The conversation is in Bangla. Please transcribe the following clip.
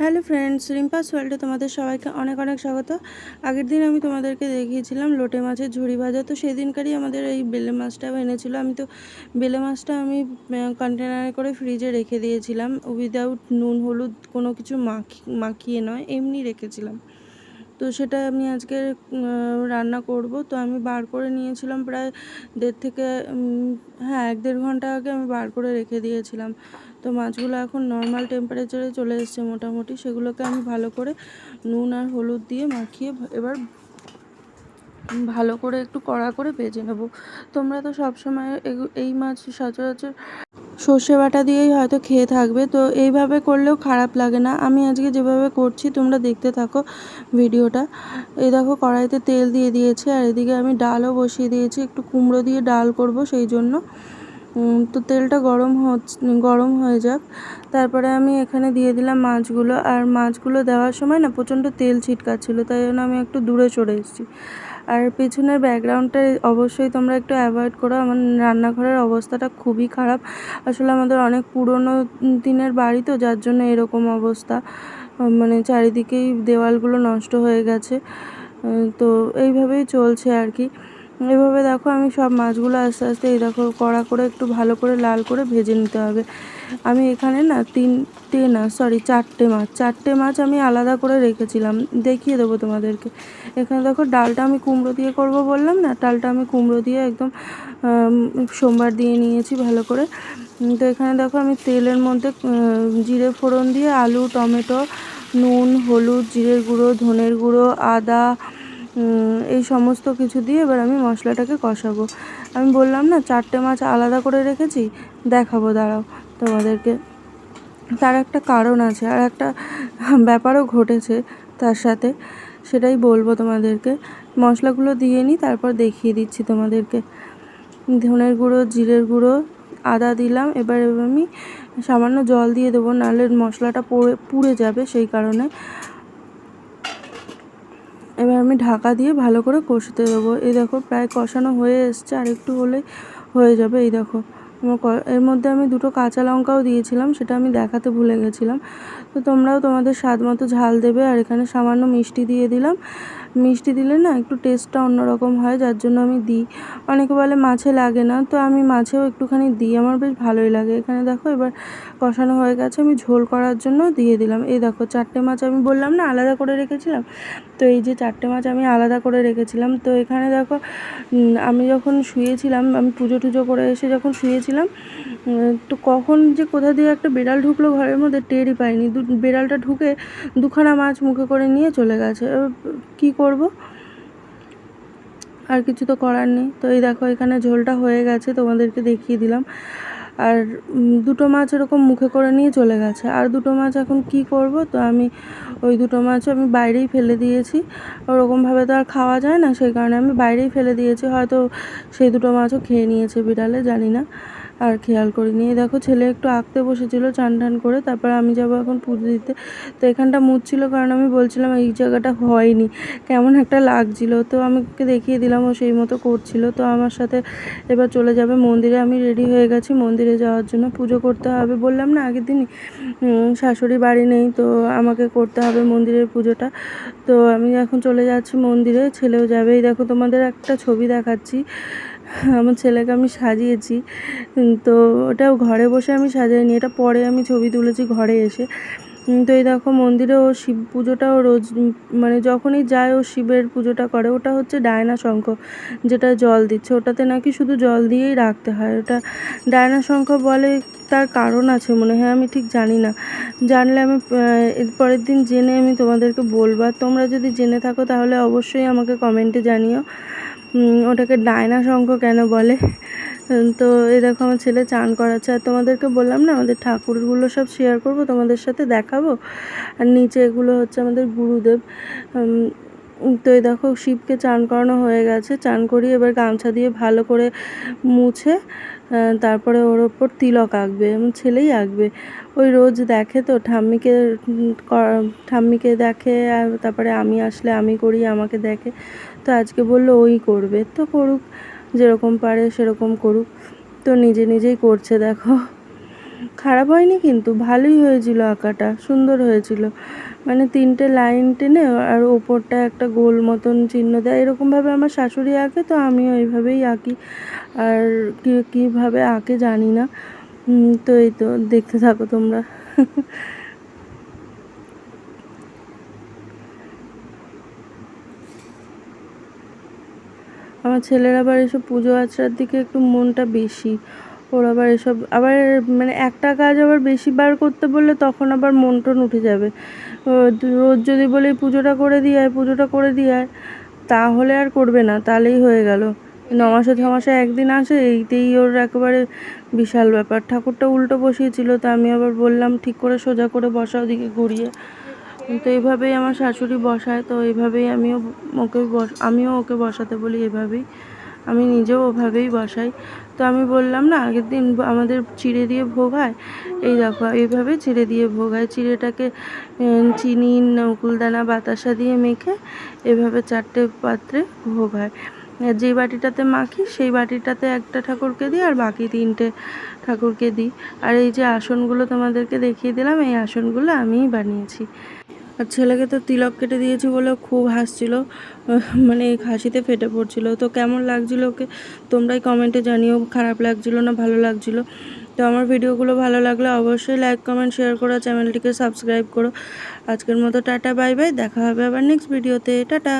হ্যালো ফ্রেন্ডস, রিম্পাস ওয়ার্ল্ডে তোমাদের সবাইকে অনেক অনেক স্বাগত। আগের দিন আমি তোমাদেরকে দেখিয়েছিলাম লোটে মাছের ঝুড়ি ভাজা। তো সেই দিনকারই আমাদের এই বেলে মাছটা এনেছিল। আমি তো বেলে মাছটা আমি কন্টেনারে করে ফ্রিজে রেখে দিয়েছিলাম। উইদাউট নুন, হলুদ কোনো কিছু মাখি, মাখিয়ে নয়, এমনি রেখেছিলাম। তো সেটা আমি আজকে রান্না করব। তো আমি বার করে নিয়েছিলাম প্রায় দেড় থেকে হ্যাঁ এক দেড় ঘণ্টা আগে আমি বার করে রেখে দিয়েছিলাম। তো মাছগুলো এখন নর্মাল টেম্পারেচারে চলে এসছে মোটামুটি। সেগুলোকে আমি ভালো করে নুন আর হলুদ দিয়ে মাখিয়ে এবার ভালো করে একটু কড়া করে ভেজে নেব। তোমরা তো সবসময় এই মাছ সচরাচর সর্ষে বাটা দিয়েই হয়তো খেয়ে থাকবে। তো এইভাবে করলেও খারাপ লাগে না। আমি আজকে যেভাবে করছি, তোমরা দেখতে থাকো ভিডিওটা। এই দেখো কড়াইতে তেল দিয়ে দিয়েছে আর এদিকে আমি ডালও বসিয়ে দিয়েছি। একটু কুমড়ো দিয়ে ডাল করব সেই জন্য। তো তেলটা গরম গরম হয়ে যাক। তারপরে আমি এখানে দিয়ে দিলাম মাছগুলো। আর মাছগুলো দেওয়ার সময় না প্রচণ্ড তেল ছিটকাচ্ছিলো, তাই জন্য আমি একটু দূরে সরে এসেছি। আর পিছনের ব্যাকগ্রাউন্ডটা অবশ্যই তোমরা একটু অ্যাভয়েড করো। আমার রান্নাঘরের অবস্থাটা খুবই খারাপ। আসলে আমাদের অনেক পুরনো দিনের বাড়ি তো, যার জন্য এরকম অবস্থা। মানে চারিদিকেই দেওয়ালগুলো নষ্ট হয়ে গেছে। তো এইভাবেই চলছে আর কি। এভাবে দেখো আমি সব মাছগুলো আস্তে আস্তে এই দেখো কড়া করে একটু ভালো করে লাল করে ভেজে নিতে হবে। আমি এখানে না তিনটে না সরি চারটে মাছ চারটে মাছ আমি আলাদা করে রেখেছিলাম। দেখিয়ে দেবো তোমাদেরকে। এখানে দেখো ডালটা আমি কুমড়ো দিয়ে করব বললাম না, ডালটা আমি কুমড়ো দিয়ে একদম সোমবার দিয়ে নিয়েছি ভালো করে। তো এখানে দেখো আমি তেলের মধ্যে জিরে ফোড়ন দিয়ে আলু, টমেটো, নুন, হলুদ, জিরের গুঁড়ো, ধনের গুঁড়ো, আদা এই সমস্ত কিছু দিয়ে এবার আমি মশলাটাকে কষাবো। আমি বললাম, না, চারটে মাছ আলাদা করে রেখেছি, দেখাবো, দাঁড়াও তোমাদেরকে। তার একটা কারণ আছে, আর একটা ব্যাপারও ঘটেছে তার সাথে, সেটাই বলব তোমাদেরকে। মশলাগুলো দিয়ে নিই, তারপর দেখিয়ে দিচ্ছি তোমাদেরকে। ধনের গুঁড়ো, জিরের গুঁড়ো, আদা দিলাম, এবার আমি সামান্য জল দিয়ে দেবো, নাহলে মশলাটা পুড়ে পুড়ে যাবে সেই কারণে। এবার আমি ঢাকা দিয়ে ভালো করে কষতে দেবো। এই দেখো, প্রায় কষানো হয়ে এসছে, আর একটু হলেই হয়ে যাবে। এই দেখো এর মধ্যে আমি দুটো কাঁচা লঙ্কাও দিয়েছিলাম, সেটা আমি দেখাতে ভুলে গেছিলাম। তো তোমরাও তোমাদের স্বাদ মতো ঝাল দেবে, আর এখানে সামান্য মিষ্টি দিয়ে দিলাম। মিষ্টি দিলে না একটু টেস্টটা অন্যরকম হয়, যার জন্য আমি দিই। অনেকে বলে মাছে লাগে না, তো আমি মাছেও একটুখানি দিই, আমার বেশ ভালোই লাগে। এখানে দেখো এবার কষানো হয়ে গেছে, আমি ঝোল করার জন্য দিয়ে দিলাম। এই দেখো চারটে মাছ আমি বললাম না আলাদা করে রেখেছিলাম, তো এই যে চারটে মাছ আমি আলাদা করে রেখেছিলাম, তো এখানে দেখো আমি যখন শুয়েছিলাম, আমি পুজো টুজো করে এসে যখন শুয়েছিলাম তো কখন যে কোথা দিয়ে একটা বিড়াল ঢুকলো ঘরের মধ্যে টেরই পাইনি। বিড়ালটা ঢুকে দুখানা মাছ মুখে করে নিয়ে চলে গেছে। কী করব। আর কিছু তো করার নেই। তো এই দেখো, এখানে ঝোলটা হয়ে গেছে, তোমাদেরকে দেখিয়ে দিলাম। আর দুটো মাছ এরকম মুখে করে নিয়ে চলে গেছে। আর দুটো মাছ এখন কি করব? তো আমি, ওই দুটো মাছও আমি বাইরেই ফেলে দিয়েছি। ওরকমভাবে তো আর খাওয়া যায় না, সেই কারণে আমি বাইরেই ফেলে দিয়েছি। হয়তো সেই দুটো মাছও খেয়ে নিয়েছে বিড়ালে, জানি না। আর খেয়াল করিনি। দেখো ছেলে একটু আঁকতে বসেছিল চান টান করে। তারপর আমি যাব এখন পুজো দিতে। তো এখানটা মুছছিল কারণ আমি বলছিলাম এই জায়গাটা হয়নি। কেমন একটা লাগছিল। তো আমাকে দেখিয়ে দিলাম, ও সেই মতো করছিল। তো আমার সাথে এবার চলে যাবে মন্দিরে। আমি রেডি হয়ে গেছি মন্দিরে যাওয়ার জন্য। পুজো করতে হবে বললাম না আগের দিনই। শাশুড়ি বাড়ি নেই, তো আমাকে করতে হবে মন্দিরের পুজোটা। তো আমি এখন চলে যাচ্ছি মন্দিরে। ছেলেও যাবে। এই দেখো তোমাদের একটা ছবি দেখাচ্ছি। আমার ছেলেকে আমি সাজিয়েছি। তো ওটাও ঘরে বসে আমি সাজাইনি, এটা পরে আমি ছবি তুলেছি ঘরে এসে। তো এই দেখো মন্দিরে ও শিব পুজোটাও রোজ মানে যখনই যায় ও শিবের পুজোটা করে, ওটা হচ্ছে ডায়না শঙ্খ যেটা জল দিচ্ছে। ওটাতে নাকি শুধু জল দিয়েই রাখতে হয়। ওটা ডায়না শঙ্খ বলে তার কারণ আছে মনে হয়, আমি ঠিক জানি না। জানলে আমি পরের দিন জেনে আমি তোমাদেরকে বলব। আর তোমরা যদি জেনে থাকো তাহলে অবশ্যই আমাকে কমেন্টে জানিও। ওটাকে ডায়না শঙ্খ কেন বলে? তো এই দেখো আমার ছেলে চান করাচ্ছে। আর তোমাদেরকে বললাম না, আমাদের ঠাকুরগুলো সব শেয়ার করব, তোমাদের সাথে দেখাবো। আর নিচে এগুলো হচ্ছে আমাদের গুরুদেব। তো এই দেখো শিবকে চান করানো হয়ে গেছে। চান করিয়ে এবার গামছা দিয়ে ভালো করে মুছে তারপরে ওর ওপর তিলক আঁকবে এবং ছেলেই আঁকবে। ওই রোজ দেখে তো, ঠাম্মিকে ঠাম্মিকে দেখে আর তারপরে আমি আসলে আমি করি, আমাকে দেখে। তো আজকে বলল ওই করবে। তো করুক, যেরকম পারে সেরকম করুক। তো নিজে নিজেই করছে, দেখো। খারাপ হয়নি কিন্তু? ভালোই হয়েছিল আঁকাটা, সুন্দর হয়েছিল। মানে তিনটে লাইন টেনে আর ওপরটা একটা গোল মতন চিহ্ন দেয়। এরকমভাবে আমার শাশুড়ি আঁকে, তো আমিও এইভাবেই আঁকি। আর কীভাবে আঁকে জানি না। তো এই তো, দেখতে থাকো তোমরা। আমার ছেলের আবার এসব পুজো আচার দিকে একটু মনটা বেশি। ওর আবার এসব, আবার মানে একটা কাজ আবার বেশি বার করতে বললে তখন আবার মন টন উঠে যাবে। রোজ যদি বলে পুজোটা করে দিয়ে আয়, পুজোটা করে দিয়ে আয়, তাহলে আর করবে না, তাহলেই হয়ে গেল। নমাসে ছমাসে একদিন আসে, এইতেই ওর একেবারে বিশাল ব্যাপার। ঠাকুরটা উল্টো বসিয়েছিল, তা আমি আবার বললাম, ঠিক করে সোজা করে বসা ওদিকে ঘুরিয়ে। তো এইভাবেই আমার শাশুড়ি বসায়, তো এইভাবেই আমিও ওকে বস, আমিও ওকে বসাতে বলি এভাবেই। আমি নিজেও ওভাবেই বসাই। তো আমি বললাম, না, আগের দিন আমাদের চিড়ে দিয়ে ভোগ হয়? এই দেখো, এইভাবে চিড়ে দিয়ে ভোগ হয়। চিড়েটাকে চিনি নকুলদানা বাতাসা দিয়ে মেখে এভাবে চারটে পাত্রে ভোগ হয়। যেই বাটিটাতে মাখি, সেই বাটিটাতে একটা ঠাকুরকে দিই আর বাকি তিনটে ঠাকুরকে দিই। আর এই যে আসনগুলো তোমাদেরকে দেখিয়ে দিলাম, এই আসনগুলো আমিই বানিয়েছি। আর ছেলেকে তো তিলক কেটে দিয়েছি বলে খুব হাসছিল মানে হাসিতে ফেটে পড়ছিল। তো কেমন লাগছিল ওকে? তোমরাই কমেন্টে জানিও, খারাপ লাগছিল না ভালো লাগছিল? তো আমার ভিডিওগুলো ভালো লাগলে অবশ্যই লাইক কমেন্ট শেয়ার করো চ্যানেলটিকে সাবস্ক্রাইব করো। আজকের মতো টাটা বাই বাই দেখা হবে আবার নেক্সট ভিডিওতে টাটা!